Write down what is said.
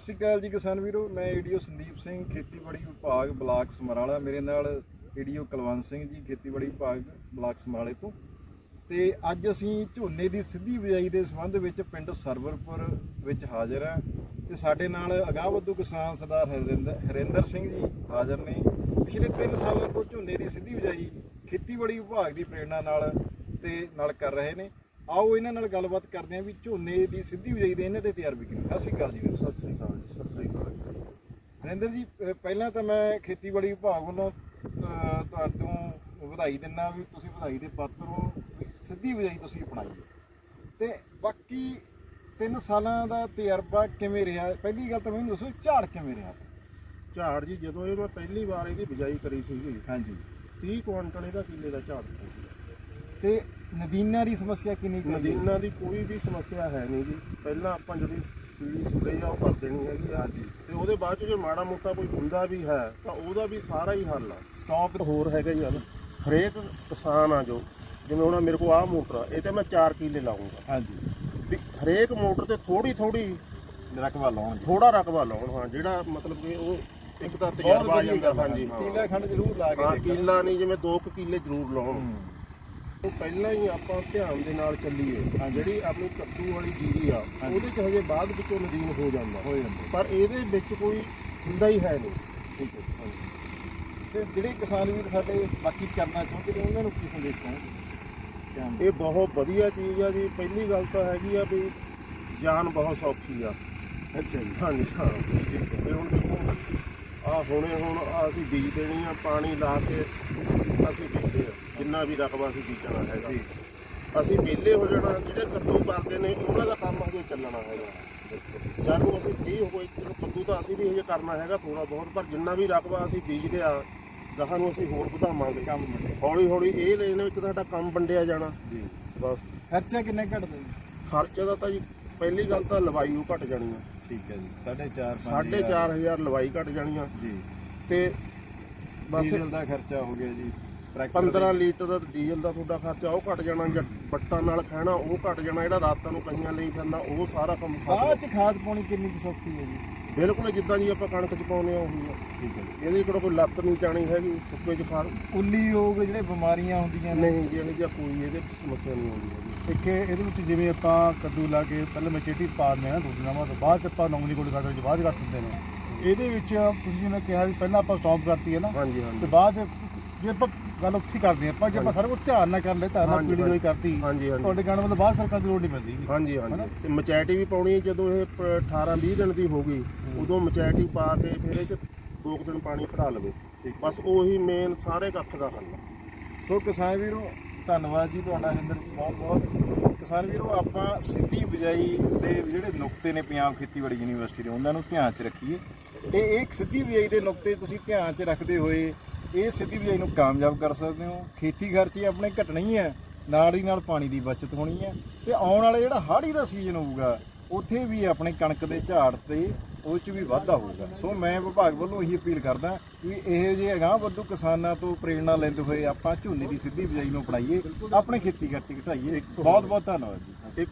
ਸਤਿ ਸ਼੍ਰੀ ਅਕਾਲ ਜੀ ਕਿਸਾਨ ਵੀਰੋ, ਮੈਂ ਏਡੀਓ ਸੰਦੀਪ ਸਿੰਘ, ਖੇਤੀਬਾੜੀ ਵਿਭਾਗ, ਬਲਾਕ ਸਮਰਾਲਾ। ਮੇਰੇ ਨਾਲ ਏਡੀਓ ਕੁਲਵੰਤ ਸਿੰਘ ਜੀ, ਖੇਤੀਬਾੜੀ ਵਿਭਾਗ, ਬਲਾਕ ਸਮਰਾਲੇ ਤੋਂ। ਤੇ ਅੱਜ ਅਸੀਂ ਝੋਨੇ ਦੀ ਸਿੱਧੀ ਬਿਜਾਈ ਦੇ ਸੰਬੰਧ ਵਿੱਚ ਪਿੰਡ ਸਰਵਰਪੁਰ ਵਿੱਚ ਹਾਜ਼ਰ ਹਾਂ। ਤੇ ਸਾਡੇ ਨਾਲ ਅਗਾਂਹਵਧੂ ਕਿਸਾਨ ਸਰਦਾਰ ਹਰਿੰਦਰ ਹਰਿੰਦਰ ਸਿੰਘ ਜੀ ਹਾਜ਼ਰ ਨੇ। ਪਿਛਲੇ 3 ਸਾਲਾਂ ਤੋਂ ਝੋਨੇ ਦੀ ਸਿੱਧੀ ਬਿਜਾਈ ਖੇਤੀਬਾੜੀ ਵਿਭਾਗ ਦੀ ਪ੍ਰੇਰਣਾ ਨਾਲ ਤੇ ਨਾਲ ਕਰ ਰਹੇ ਨੇ। ਆਓ ਇਹਨਾਂ ਨਾਲ ਗੱਲਬਾਤ ਕਰਦੇ ਹਾਂ ਵੀ ਝੋਨੇ ਦੀ ਸਿੱਧੀ ਬਿਜਾਈ ਦੇ ਇਹਨਾਂ ਦੇ ਤਜਰਬੇ ਕਿਵੇਂ? ਸਤਿ ਸ਼੍ਰੀ ਅਕਾਲ ਜੀ ਸਤਿ ਸ੍ਰੀ ਅਕਾਲ ਜੀ ਸਤਿ ਸ੍ਰੀ ਅਕਾਲ ਜੀ। ਨਰਿੰਦਰ ਜੀ ਅਹ ਪਹਿਲਾਂ ਤਾਂ ਮੈਂ ਖੇਤੀਬਾੜੀ ਵਿਭਾਗ ਵੱਲੋਂ ਅਹ ਤੁਹਾਨੂੰ ਵਧਾਈ ਦਿੰਦਾ ਵੀ ਤੁਸੀਂ ਵਧਾਈ ਦੇ ਪਾਤਰ ਹੋ ਵੀ ਸਿੱਧੀ ਬਿਜਾਈ ਤੁਸੀਂ ਅਪਣਾਈ ਹੈ। ਤੇ ਬਾਕੀ 3 ਸਾਲਾਂ ਦਾ ਤਜਰਬਾ ਕਿਵੇਂ ਰਿਹਾ? ਪਹਿਲੀ ਗੱਲ ਤਾਂ ਮੈਨੂੰ ਦੱਸੋ ਝਾੜ ਕਿਵੇਂ ਰਿਹਾ? ਝਾੜ ਜੀ ਜਦੋਂ ਇਹ ਮੈਂ ਪਹਿਲੀ ਵਾਰ ਇਹਦੀ ਬਿਜਾਈ ਕਰੀ ਸੀਗੀ ਹਾਂਜੀ। 30 ਕੁਇੰਟਲ ਇਹਦਾ ਕਿੱਲੇ ਦਾ ਝਾੜ ਦਿੱਤਾ ਸੀ। ਤੇ ਨਦੀਨਾਂ ਦੀ ਸਮੱਸਿਆ ਕਿੰਨੀ ਕੁ ਆਈ? ਨਦੀਨਾਂ ਦੀ ਕੋਈ ਵੀ ਸਮੱਸਿਆ ਹੈ ਨਹੀਂ ਜੀ। ਪਹਿਲਾਂ ਆਪਾਂ ਜਿਹੜੀ ਪੀਲੀ ਸਪਰੇਅ ਆ ਉਹ ਕਰ ਦੇਣੀ ਹੈਗੀ ਆ। ਹਾਂਜੀ। ਤੇ ਉਹਦੇ ਬਾਅਦ ਚ ਜੇ ਮਾੜਾ ਮੋਟਾ ਕੋਈ ਹੁੰਦਾ ਵੀ ਹੈ ਤਾਂ ਉਹਦਾ ਵੀ ਸਾਰਾ ਹੀ ਹੱਲ ਆ। ਸਟਾਪ ਹੋਰ ਹੈਗਾ ਜੀ ਹੱਲ ਹਰੇਕ ਕਿਸਾਨ ਆ ਜੋ ਜਿਵੇਂ ਹੁਣ ਮੇਰੇ ਕੋਲ ਆਹ ਮੋਟਰ ਆ ਇਹ ਤੇ ਮੈਂ 4 ਕਿੱਲੇ ਲਾਉਂਗਾ ਹਾਂਜੀ। ਵੀ ਹਰੇਕ ਮੋਟਰ ਤੇ ਥੋੜੀ ਥੋੜੀ ਰਕਬਾ ਲਾਉਣ ਜੀ ਥੋੜਾ ਰਕਬਾ ਲਾਉਣ ਹਾਂ ਜਿਹੜਾ ਮਤਲਬ ਕਿ ਉਹ ਇੱਕ ਤਾਂ ਤਜਰਬਾ ਆ ਜਾਂਦਾ ਹਾਂਜੀ ਹਾਂ। ਕੀਲਾ ਖੰਡ ਜ਼ਰੂਰ ਲਾ ਕੇ ਹਾਂ। ਕਿੱਲਾ ਨਹੀਂ ਜਿਵੇਂ 2 ਕਿੱਲੇ ਜ਼ਰੂਰ ਲਾਉਣ। ਹੂੰ। ਉਹ ਪਹਿਲਾਂ ਹੀ ਆਪਾਂ ਧਿਆਨ ਦੇ ਨਾਲ ਚੱਲੀਏ। ਜਿਹੜੀ ਆਪਣੀ ਕੱਦੂ ਵਾਲੀ ਜੀਰੀ ਆ। ਉਹਦੇ ਚ ਹਜੇ ਬਾਅਦ ਵਿੱਚੋਂ ਨਦੀਨ ਹੋ ਜਾਂਦਾ। ਹੋ ਜਾਂਦੇ। ਪਰ ਇਹਦੇ ਵਿੱਚ ਕੋਈ ਹੁੰਦਾ ਹੀ ਹੈ ਨਹੀਂ। ਠੀਕ ਹੈ। ਤੇ ਜਿਹੜੇ ਕਿਸਾਨ ਵੀਰ ਸਾਡੇ ਬਾਕੀ ਕਰਨਾ ਚਾਹੁੰਦੇ ਨੇ ਉਹਨਾਂ ਨੂੰ ਕੀ ਸੰਦੇਸ਼ ਕਹੋਗੇ ਇਹ ਬਹੁਤ ਵਧੀਆ ਚੀਜ਼ ਆ ਜੀ। ਪਹਿਲੀ ਗੱਲ ਤਾਂ ਹੈਗੀ ਆ ਵੀ ਜਾਨ ਬਹੁਤ ਸੌਖੀ ਆ। ਅੱਛਾ ਜੀ। ਹਾਂਜੀ ਹਾਂ। ਤੇ ਹੁਣ ਦੇਖੋ ਆ ਹੁਣੇ ਹੁਣ ਅਸੀਂ ਬੀਜ ਦੇਣੀ ਆ ਪਾਣੀ ਲਾ ਕੇ ਅਸੀਂ ਬੀਜਦੇ ਆ ਜਿੰਨਾ ਵੀ ਰਕਬਾ ਅਸੀਂ ਬੀਜਣਾ ਹੈਗਾ। ਜੀ ਅਸੀਂ ਵਿਹਲੇ ਹੋ ਜਾਣਾ ਜਿਹੜੇ ਕੱਦੂ ਕਰਦੇ ਨੇ ਉਹਨਾਂ ਦਾ ਕੰਮ ਹਜੇ ਚੱਲਣਾ ਹੈਗਾ। ਜਦ ਨੂੰ ਅਸੀਂ ਫ੍ਰੀ ਹੋ ਗਏ ਚਲੋ ਕੱਦੂ ਤਾਂ ਅਸੀਂ ਵੀ ਹਜੇ ਕਰਨਾ ਹੈਗਾ ਥੋੜਾ ਬਹੁਤ ਪਰ ਜਿੰਨਾ ਵੀ ਰਕਬਾ ਅਸੀਂ ਬੀਜਦੇ ਆ ਗਾਹਾਂ ਨੂੰ ਅਸੀਂ ਹੋਰ ਵਧਾਵਾਂਗੇ। ਕੰਮ ਹੌਲੀ ਹੌਲੀ ਇਹ ਲੈਣ ਵਿੱਚ ਸਾਡਾ ਕੰਮ ਵੰਡਿਆ ਜਾਣਾ। ਜੀ। ਬਸ। ਖਰਚਾ ਕਿੰਨਾ ਘਟਦਾ ਖਰਚੇ ਦਾ ਤਾਂ ਜੀ ਪਹਿਲੀ ਗੱਲ ਤਾਂ ਲਵਾਈ ਉਹ ਘਟ ਜਾਣੀ ਆ। ਠੀਕ ਹੈ ਜੀ 4.5 ਸਾਢੇ ਚਾਰ ਹਜ਼ਾਰ ਲਵਾਈ ਘਟ ਜਾਣੀ ਆ। ਜੀ। ਤੇ ਬਸ ਡੀਜ਼ਲ ਦਾ ਖਰਚਾ ਹੋ ਗਿਆ ਜੀ। 15 ਲੀਟਰ ਦਾ ਡੀਜ਼ਲ ਦਾ ਤੁਹਾਡਾ ਖਰਚਾ ਉਹ ਘਟ ਜਾਣਾ ਜਾਂ ਬੱਟਾਂ ਨਾਲ ਖਾਣਾ ਉਹ ਘਟ ਜਾਣਾ ਜਿਹੜਾ ਰਾਤਾਂ ਨੂੰ ਕਈਆਂ ਲਈ ਫਿਰਨਾ ਉਹ ਸਾਰਾ ਕੰਮ ਬਾਅਦ ਖਤਮ ਚ ਖਾਦ ਪਾਉਣੀ ਕਿੰਨੀ ਕੁ ਸੌਖੀ ਹੈ ਜੀ? ਬਿਲਕੁਲ ਜਿੱਦਾਂ ਜੀ ਆਪਾਂ ਕਣਕ ਚ ਪਾਉਂਦੇ ਆ ਉਹੀ ਆ ਠੀਕ ਹੈ ਜੀ। ਇਹਦੀ ਕੋਲ ਕੋਈ ਲੱਤ ਨਹੀਂ ਜਾਣੀ ਹੈਗੀ ਸੁੱਕੇ ਚ ਖਾਣ ਕੁੱਲੀ ਰੋਗ ਜਿਹੜੇ ਬਿਮਾਰੀਆਂ ਹੁੰਦੀਆਂ ਨੇ। ਨਹੀਂ ਜੀ ਇਹ ਜਿਹਾ ਕੋਈ ਇਹਦੇ ਚ ਸਮੱਸਿਆ ਨਹੀਂ ਆਉਂਦੀ ਹੈਗੀ। ਇੱਕ ਇਹ- ਇਹਦੇ ਵਿੱਚ ਜਿਵੇਂ ਆਪਾਂ ਕੱਦੂ ਲਾ ਕੇ ਪਹਿਲਾਂ ਮਚੇਟੀ ਪਾ ਦਿੰਦੇ ਆ ਨਾ ਦੂਜੇ ਤੋਂ ਬਾਅਦ ਚ ਆਪਾਂ ਨੌਂਗਲੀ ਕੋਲ ਕਰਦੇ ਵਿੱਚ ਬਾਅਦ ਕਰ ਦਿੰਦੇ ਨੇ। ਇਹਦੇ ਵਿੱਚ ਤੁਸੀਂ ਜਿਵੇਂ ਕਿਹਾ ਵੀ ਪਹਿਲਾਂ ਆਪਾਂ ਸਟਾਪ ਕਰਤੀ ਹੈ ਨਾ ਹਾਂਜੀ ਤੇ ਹਾਂਜੀ ਬਾਅਦ ਚ ਜੇ ਆਪਾਂ ਗੱਲ ਉੱਥੇ ਹੀ ਕਰਦੇ ਆ ਆਪਾਂ ਜੇ ਆਪਾਂ ਸਾਰਾ ਕੁਝ ਧਿਆਨ ਨਾਲ ਕਰ ਲੈ ਧਿਆਨ ਨਾਲ ਹਾਂਜੀ, ਪੀੜੀ ਦੋਈ ਕਰਤੀ ਹਾਂਜੀ ਹਾਂਜੀ। ਤੁਹਾਡੇ ਕਹਿਣ ਬਾਅਦ ਫਿਰ ਕਰਨ ਦੀ ਲੋੜ ਨਹੀਂ ਪੈਂਦੀ। ਹਾਂਜੀ ਹਾਂਜੀ। ਤੇ ਮਚੈਟੀ ਵੀ ਪਾਉਣੀ ਹੈ ਜਦੋਂ ਇਹ 18 20 ਦਿਨ ਦੀ ਹੋ ਗਈ ਉਦੋਂ ਮਚੈਟੀ ਪਾ ਕੇ ਫਿਰ ਇਹ ਚ ਦੋ ਕੁ ਦਿਨ ਪਾਣੀ ਭਰਾ ਲਵੇ। ਬਸ ਉਹੀ ਮੇਨ ਸਾਰੇ ਕੱਖ ਦਾ ਹੱਲ ਸੋ ਕਿਸਾਨ ਵੀਰੋ ਧੰਨਵਾਦ ਜੀ ਤੁਹਾਡਾ ਹਰਿੰਦਰ ਜੀ ਬਹੁਤ ਬਹੁਤ। ਕਿਸਾਨ ਵੀਰੋ ਆਪਾਂ ਸਿੱਧੀ ਬਿਜਾਈ ਦੇ ਜਿਹੜੇ ਨੁਕਤੇ ਨੇ ਪੰਜਾਬ ਖੇਤੀਬਾੜੀ ਯੂਨੀਵਰਸਿਟੀ ਦੇ ਉਹਨਾਂ ਨੂੰ ਧਿਆਨ 'ਚ ਰੱਖੀਏ। ਤੇ ਇਹ ਇੱਕ ਸਿੱਧੀ ਬਿਜਾਈ ਦੇ ਨੁਕਤੇ ਤੁਸੀਂ ਧਿਆਨ 'ਚ ਰੱਖਦੇ ਹੋਏ ਇਹ ਸਿੱਧੀ ਬਿਜਾਈ ਨੂੰ ਕਾਮਯਾਬ ਕਰ ਸਕਦੇ ਹੋ। ਖੇਤੀ ਖਰਚੇ ਆਪਣੇ ਘਟਣੇ ਹੀ ਹੈ। ਨਾਲ ਦੀ ਨਾਲ ਪਾਣੀ ਦੀ ਬਚਤ ਹੋਣੀ ਹੈ। ਤੇ ਆਉਣ ਵਾਲਾ ਜਿਹੜਾ ਹਾੜੀ ਦਾ ਸੀਜ਼ਨ ਹੋਊਗਾ, ਉੱਥੇ ਵੀ ਆਪਣੇ ਕਣਕ ਦੇ ਝਾੜ ਤੇ ਉਹ 'ਚ ਵੀ ਵਾਧਾ ਹੋਊਗਾ। ਸੋ ਮੈਂ ਵਿਭਾਗ ਵੱਲੋਂ ਇਹੀ ਅਪੀਲ ਕਰਦਾ ਵੀ ਇਹੋ ਜਿਹੇ ਅਗਾਂਹ ਵੱਧੂ ਕਿਸਾਨਾਂ ਤੋਂ ਪ੍ਰੇਰਣਾ ਲੈਂਦੇ ਹੋਏ ਆਪਾਂ ਝੋਨੇ ਦੀ ਸਿੱਧੀ ਬਿਜਾਈ ਨੂੰ ਅਪਣਾਈਏ, ਆਪਣੇ ਖੇਤੀ ਖਰਚੇ ਘਟਾਈਏ। ਬਹੁਤ ਬਹੁਤ ਧੰਨਵਾਦ ਜੀ। ਇੱਕ